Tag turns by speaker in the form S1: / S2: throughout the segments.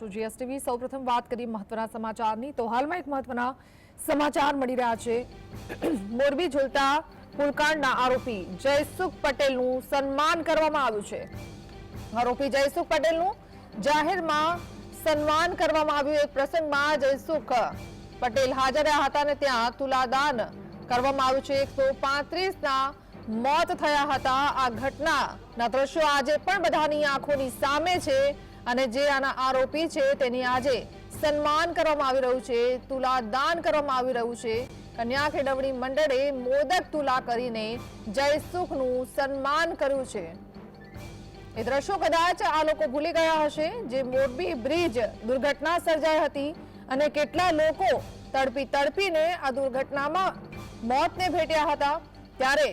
S1: GSTV સૌપ્રથમ વાત કરી મહત્વના સમાચારની. તો હાલમાં એક મહત્વના સમાચાર મળી રહ્યા છે. મોરબી ઝુલતા પુલકાંડના આરોપી જયસુખ પટેલનું સન્માન કરવામાં આવ્યું છે. આરોપી જયસુખ પટેલનું જાહેરમાં સન્માન કરવામાં આવ્યું. એક પ્રસંગમાં જયસુખ પટેલ હાજર રહ્યા હતા અને ત્યાં તુલાદાન કરવામાં આવ્યું છે. એકસો પાંત્રીસના મોત થયા હતા. આ ઘટનાના દ્રશ્યો આજે પણ બધાની આંખોની સામે છે. અને જે આના આરોપી છે તેની આજે સન્માન કરવામાં આવી રહ્યું છે, તુલાદાન કરવામાં આવી રહ્યું છે. કન્યા કેળવણી મંડળે મોદક તુલા કરીને જયસુખનું સન્માન કર્યું છે. એ દ્રશ્યો કદાચ આ લોકો ભૂલી ગયા હશે, જે મોરબી બ્રિજ દુર્ઘટના સર્જાઈ હતી અને કેટલા લોકો તડપી તડપીને આ દુર્ઘટનામાં મોતને ભેટ્યા હતા. ત્યારે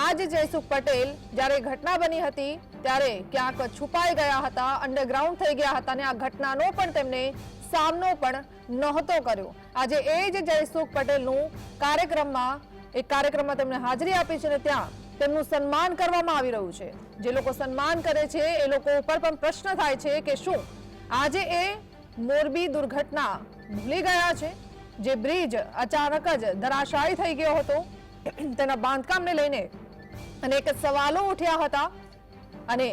S1: આજ જયસુખ પટેલ જ્યારે ઘટના બની હતી ત્યારે ક્યાંક છુપાઈ ગયા હતા અંડરગ્રાઉન્ડ થઈ ગયા હતા અને આ ઘટનાનો પણ તેમને સામનો પણ નહોતો કર્યો. આજે એ જ જયસુખ પટેલનું કાર્યક્રમમાં, એક કાર્યક્રમમાં તેમણે હાજરી આપી છે અને ત્યાં તેમનું સન્માન કરવામાં આવી રહ્યું છે. જે લોકો સન્માન કરે છે, એ લોકો ઉપર પણ પ્રશ્ન થાય છે કે શું? આજે એ મોરબી દુર્ઘટના ભૂલી ગયા છે? જે બ્રિજ અચાનક જ ધરાશાયી થઈ ગયો હતો? તેના બાંધકામને લઈને અનેક સવાલો ઉઠ્યા હતા. અને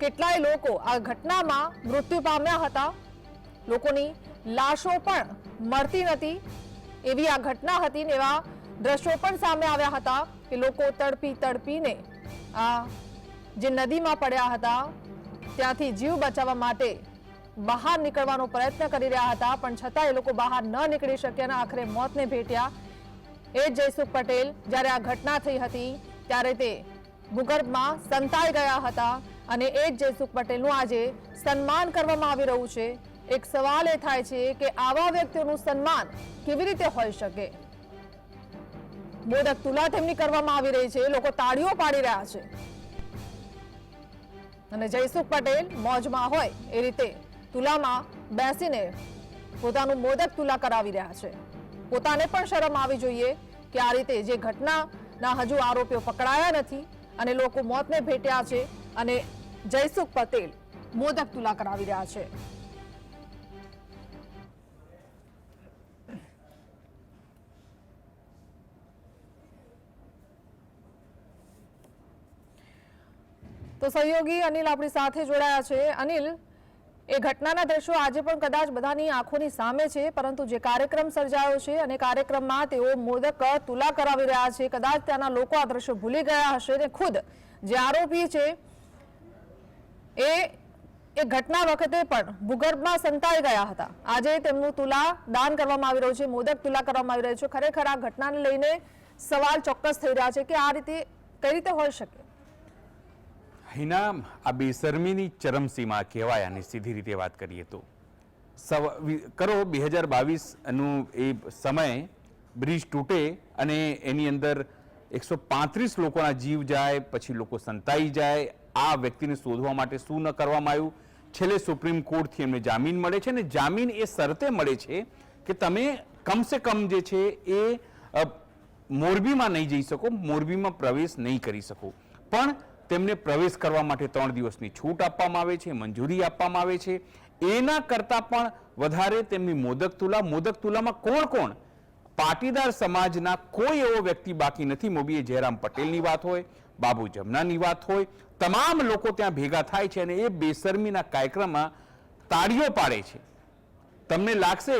S1: કેટલાય લોકો આ ઘટનામાં મૃત્યુ પામ્યા હતા. લોકોની લાશો પણ મળતી નથી. એવી આ ઘટના હતી ને એવા દ્રશ્યો પણ સામે આવ્યા હતા કે લોકો તડપી તડપીને આ જે નદીમાં પડ્યા હતા, ત્યાંથી જીવ બચાવવા માટે બહાર નીકળવાનો પ્રયત્ન કરી રહ્યા હતા. પણ છતાં એ લોકો બહાર ન નીકળી શક્યા આખરે મોતને ભેટ્યા. એ જયસુખ પટેલ જ્યારે આ ઘટના થઈ હતી, ત્યારે તે ભૂગર્ભમાં સંતાઈ ગયા હતા અને એ જ જયસુખ પટેલનું આજે સન્માન કરવામાં આવી રહ્યું છે. એક સવાલ એ થાય છે કે આવા વ્યક્તિઓનું સન્માન કેવી રીતે હોઈ શકે? મોદક તુલા તેમની કરવામાં આવી રહી છે. લોકો તાળીઓ પાડી રહ્યા છે. અને જયસુખ પટેલ મોજમાં હોય એ રીતે તુલામાં બેસીને પોતાનું મોદક તુલા કરાવી રહ્યા છે. પોતાને પણ શરમ આવી જોઈએ કે આ રીતે જે ઘટનાના હજુ આરોપીઓ પકડાયા નથી અને લોકો મોતને ભેટ્યા છે અને જયસુખ પટેલ મોદક તુલા કરાવી રહ્યા છે. તો સહયોગી અનિલ આપણી સાથે જોડાયા છે. અનિલ એ ઘટનાના દ્રશ્યો આજે પણ કદાચ બધાની આંખોની સામે છે, પરંતુ જે કાર્યક્રમ સર્જાયો છે અને કાર્યક્રમમાં તેઓ મોદક તુલા કરાવી રહ્યા છે, કદાચ ત્યાંના લોકો આ દ્રશ્યો ભૂલી ગયા હશે ને ખુદ. જે આરોપી છે, એ એ ઘટના વખતે પણ ભૂગર્ભમાં સંતાઈ ગયા હતા. આજે તેમનું તુલા દાન કરવામાં આવી રહ્યું છે, મોદક તુલા કરવામાં આવી રહ્યું છે. ખરેખર આ ઘટનાને લઈને સવાલ ચોક્કસ થઈ રહ્યા છે કે આ રીતે કઈ રીતે હોઈ શકે?
S2: હિના આ બેશરમીની ચરમસીમા કહેવાય આની સીધી રીતે વાત કરીએ તો. સવ કરો બે હજાર બાવીસનું એ સમય, બ્રિજ તૂટે અને એની અંદર એકસો પાંત્રીસ લોકોના જીવ જાય, પછી લોકો સંતાઈ જાય, આ વ્યક્તિને શોધવા માટે શું ન કરવામાં આવ્યું? છેલ્લે સુપ્રીમ કોર્ટથી એમને જામીન મળે છે અને જામીન એ શરતે મળે છે કે તમે કમસે કમ જે છે એ મોરબીમાં નહીં જઈ શકો, મોરબીમાં પ્રવેશ નહીં કરી શકો. પણ તેમને પ્રવેશ કરવા માટે ત્રણ દિવસની છૂટ આપવામાં આવે છે, મંજૂરી આપવામાં આવે છે. એના કરતાં પણ વધારે તેમની મોદક તુલા, મોદક તુલામાં કોણ કોણ? પાટીદાર સમાજના કોઈ એવો વ્યક્તિ બાકી નથી. મોબીએ જયરામ પટેલની વાત હોય, બાબુ જમનાની વાત હોય, તમામ લોકો ત્યાં ભેગા થાય છે અને એ બેસરમીના કાર્યક્રમમાં તાળીઓ પાડે છે. તમને લાગશે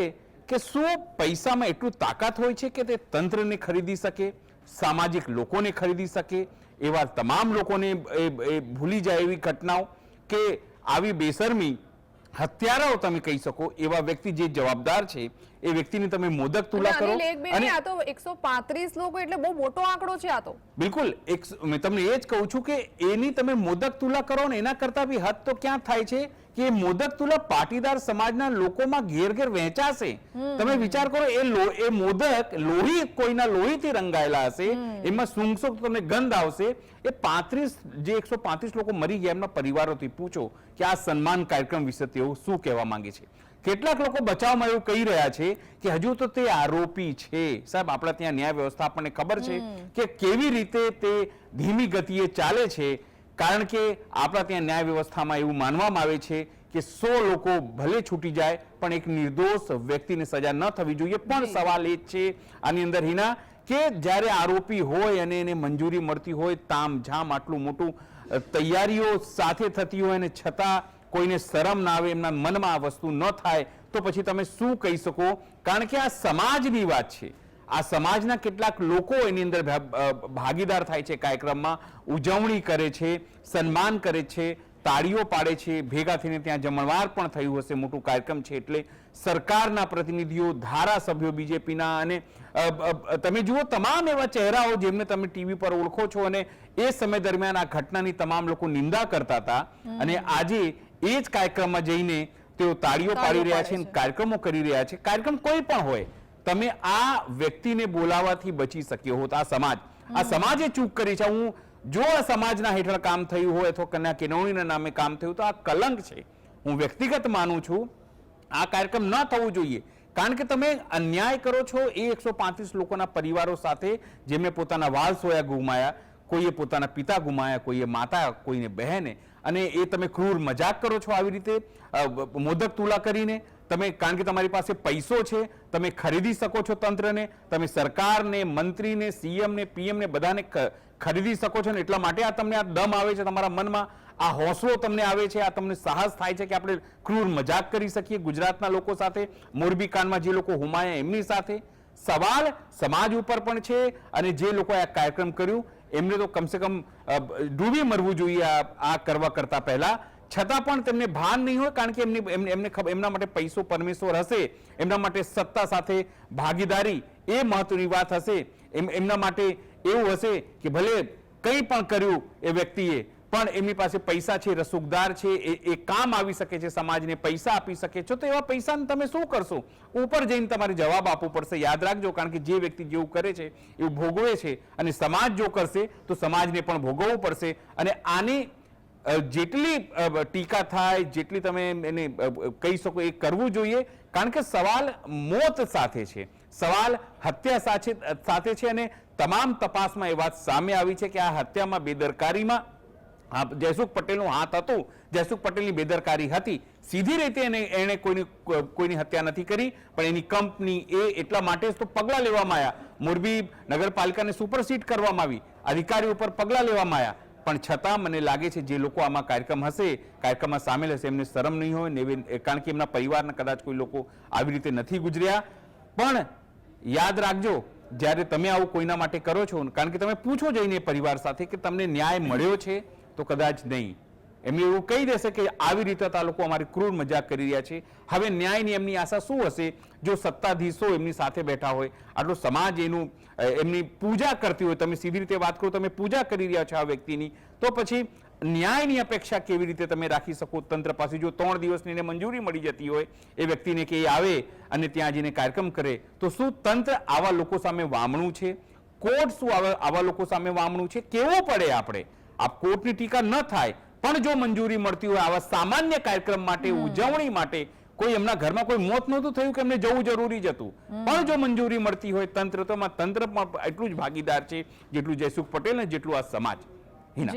S2: કે શું પૈસામાં એટલું તાકાત હોય છે કે તે તંત્રને ખરીદી શકે, સામાજિક લોકોને ખરીદી શકે એવા તમામ લોકોને એ ભૂલી જાય એવી ઘટનાઓ કે આવી બેસરમી હત્યારાઓ તમે કહી શકો એવા વ્યક્તિ જે જવાબદાર છે એ વ્યક્તિને તમે મોદક તુલા કરો
S1: નહીં, આ તો એકસો પાંત્રીસ લોકો એટલે બહુ મોટો આંકડો છે આ તો.
S2: બિલકુલ એક મેં તમને એ જ કહું છું કે એની તમે મોદક તુલા કરો ને એના કરતા બી હદ તો ક્યાં થાય છે? કે મોદક તુલા પાટીદાર સમાજના લોકોમાં ઘેર ઘેર વહેંચાશે તમે વિચાર કરો એ એ મોદક લોહી કોઈના લોહીથી રંગાયેલા હશે એમાં સૂંઘશો તમને ગંધ આવશે. એ પાંત્રીસ જે એકસો પાંત્રીસ લોકો મરી ગયા એમના પરિવારોથી પૂછો કે આ સન્માન કાર્યક્રમ વિશે તેઓ શું કહેવા માંગે છે? કેટલાક લોકો બચાવમાં એવું કહી રહ્યા છે કે હજુ તો તે આરોપી છે. સાહેબ આપણા ત્યાં ન્યાય વ્યવસ્થા આપણને ખબર છે કે કેવી રીતે તે ધીમી ગતિએ ચાલે છે. કારણ કે આપણા ત્યાં ન્યાય વ્યવસ્થામાં એવું માનવામાં આવે છે કે સો લોકો ભલે છૂટી જાય પણ એક નિર્દોષ વ્યક્તિને સજા ન થવી જોઈએ. પણ સવાલ એ જ છે આની અંદર હિના કે જ્યારે આરોપી હોય અને એને મંજૂરી મળતી હોય તામઝામ આટલું મોટું તૈયારીઓ સાથે થતી હોય અને છતાં કોઈને શરમ ના આવે એમના મનમાં આ વસ્તુ ન થાય તો પછી તમે શું કહી શકો? કારણ કે આ સમાજની વાત છે. આ સમાજના કેટલાક લોકો એની અંદર ભાગીદાર થાય છે કાર્યક્રમમાં ઉજવણી કરે છે સન્માન કરે છે તાળીઓ પાડે છે ભેગા થઈને ત્યાં જમણવાર પણ થયું હશે મોટું કાર્યક્રમ છે. એટલે સરકારના પ્રતિનિધિઓ ધારાસભ્યો બીજેપીના અને તમે જુઓ તમામ એવા ચહેરાઓ જેમને તમે ટીવી પર ઓળખો છો અને એ સમય દરમિયાન આ ઘટનાની તમામ લોકો નિંદા કરતા હતા. અને આજે એ જ કાર્યક્રમમાં જઈને તેઓ તાળીઓ પાડી રહ્યા છે અને કાર્યક્રમો કરી રહ્યા છે. કાર્યક્રમ કોઈ પણ હોય તમે આ વ્યક્તિને બોલાવવાથી બચી શક્યો હોત આ સમાજ. આ સમાજે ચૂક કરી છે. હું જો આ સમાજના હેઠળ કામ થયું હોય અથવા કન્યા કેળવણીના નામે કામ થયું તો આ કલંક છે. હું વ્યક્તિગત માનું છું. આ કાર્યક્રમ ન થવું જોઈએ. કારણ કે તમે અન્યાય કરો છો એ એકસો લોકોના પરિવારો સાથે જેમને પોતાના વાલ સોયા ગુમાયા કોઈએ પોતાના પિતા ગુમાયા કોઈએ માતા કોઈને બહેને. અને એ તમે ક્રૂર મજાક કરો છો આવી રીતે મોદક તુલા કરીને. તમે, કારણ કે તમારી પાસે પૈસો છે, તમે ખરીદી શકો છો તંત્રને, તમે સરકારને, મંત્રીને, સીએમને, પીએમને બધાને ખરીદી શકો છો ને એટલા માટે આ તમને આ દમ આવે છે તમારા મનમાં. આ હોંસલો તમને આવે છે, આ તમને સાહસ થાય છે કે આપણે ક્રૂર મજાક કરી શકીએ ગુજરાતના લોકો સાથે, મોરબી કાંડમાં જે લોકો હુમાયા એમની સાથે. સવાલ સમાજ ઉપર પણ છે અને જે લોકોએ આ કાર્યક્રમ કર્યું, એમને તો કમસે કમ ડૂબી મરવું જોઈએ આ આ કરવા કરતા પહેલા. છતાં પણ તેમને ભાન નહીં હોય, કારણ કે એમની એમને એમને માટે પૈસો પરમેશ્વર હશે, એમના માટે સત્તા સાથે ભાગીદારી એ મહત્વની વાત હશે. એમ, એમના માટે એવું હશે કે ભલે કંઈ પણ કર્યું એ વ્યક્તિએ, પણ એમની પાસે પૈસા છે, રસૂકદાર છે, એ એ કામ આવી શકે છે સમાજને, પૈસા આપી શકે છો, તો એવા પૈસાને તમે શું કરશો? ઉપર જઈને તમારે જવાબ આપવો પડશે. યાદ રાખજો, કારણ કે જે વ્યક્તિ જેવું કરે છે, એવું ભોગવે છે અને સમાજ જો કરશે, તો સમાજને પણ ભોગવવું પડશે અને આની જેટલી ટીકા થાય, જેટલી તમે એને કહી શકો, એ કરવું જોઈએ. કારણ કે સવાલ મોત સાથે છે. સવાલ હત્યા સાથે સાથે છે અને તમામ તપાસમાં એ વાત સામે આવી છે કે આ હત્યામાં બેદરકારીમાં જયસુખ પટેલનું હાથ હતું. જયસુખ પટેલની બેદરકારી હતી. સીધી રીતે એને, એણે કોઈની કોઈની હત્યા નથી કરી, પણ એની કંપની એ એટલા માટે જ તો પગલાં લેવામાં આવ્યા. મોરબી નગરપાલિકાને સુપરસીડ કરવામાં આવી. અધિકારીઓ ઉપર પગલાં લેવામાં આવ્યા. પણ છતાં મને લાગે છે જે લોકો આમાં કાર્યક્રમ હશે, કાર્યક્રમમાં સામેલ હશે, એમને શરમ નહીં હોય ને કારણ કે એમના પરિવારના કદાચ કોઈ લોકો આવી રીતે નથી ગુજર્યા. પણ યાદ રાખજો, જ્યારે તમે આવું કોઈના માટે કરો છો, કારણ કે તમે પૂછો જઈને પરિવાર સાથે કે તમને ન્યાય મળ્યો છે, તો કદાચ નહીં. એમને એવું કહી દેશે કે આવી રીતે આ લોકો અમારી ક્રૂર મજાક કરી રહ્યા છે. હવે ન્યાયની એમની આશા શું હશે? જો સત્તાધીશો એમની સાથે બેઠા હોય, આટલો સમાજ એનું એમની પૂજા કરતી હોય, તમે સીધી રીતે વાત કરો, તમે પૂજા કરી રહ્યા છો આ વ્યક્તિની, તો પછી ન્યાયની અપેક્ષા કેવી રીતે તમે રાખી શકો તંત્ર પાસે? જો ત્રણ દિવસની એને મંજૂરી મળી જતી હોય, એ વ્યક્તિને કે એ આવે અને ત્યાં જઈને કાર્યક્રમ કરે, તો શું તંત્ર આવા લોકો સામે વામણું છે? કોર્ટ શું આવા આવા લોકો સામે વામણું છે? કેવો પડે આપણે? આ કોર્ટની ટીકા ન થાય પણ જો મંજૂરી મળતી હોય આવા સામાન્ય કાર્યક્રમ માટે ઉજવણી માટે કોઈ એમના ઘરમાં કોઈ મોત નહોતું થયું કે એમને જવું જરૂરી જ હતું. પણ જો મંજૂરી મળતી હોય તંત્ર તો તંત્ર પણ એટલું જ ભાગીદાર છે જેટલું જયસુખ પટેલ ને જેટલું આ સમાજ. હિના.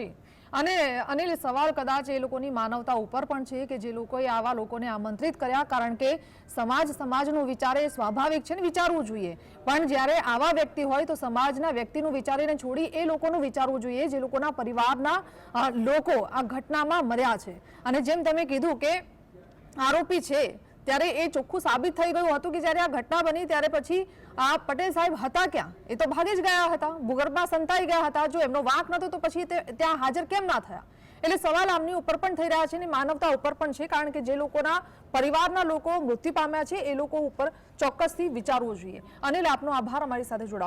S1: અને અનિલ સવાલ કદાચ એ લોકોની માનવતા ઉપર પણ છે કે જે લોકોએ આવા લોકોને આમંત્રિત કર્યા, કારણ કે સમાજ સમાજનું વિચારે સ્વાભાવિક છે ને વિચારવું જોઈએ. પણ જ્યારે આવા વ્યક્તિ હોય તો સમાજના વ્યક્તિનું વિચારીને છોડી એ લોકોનું વિચારવું જોઈએ જે લોકોના પરિવારના લોકો આ ઘટનામાં મર્યા છે. અને જેમ તમે કીધું કે આરોપી છે ત્યારે એ ચોખ્ખું સાબિત થઈ ગયું હતું કે જ્યારે આ ઘટના બની, ત્યારે પછી આ પટેલ સાહેબ હતા ક્યાં? એ તો ભાગી જ ગયા હતા, ભૂગર્ભમાં સંતાઈ ગયા હતા. જો એમનો વાંક નતો તો પછી ત્યાં હાજર કેમ ના થયા? એટલે સવાલ આમની ઉપર પણ થઈ રહ્યા છે અને માનવતા ઉપર પણ છે, કારણ કે જે લોકોના પરિવારના લોકો મૃત્યુ પામ્યા છે, એ લોકો ઉપર ચોક્કસથી વિચારવું જોઈએ. અનિલ, આપનો આભાર, અમારી સાથે જોડાવા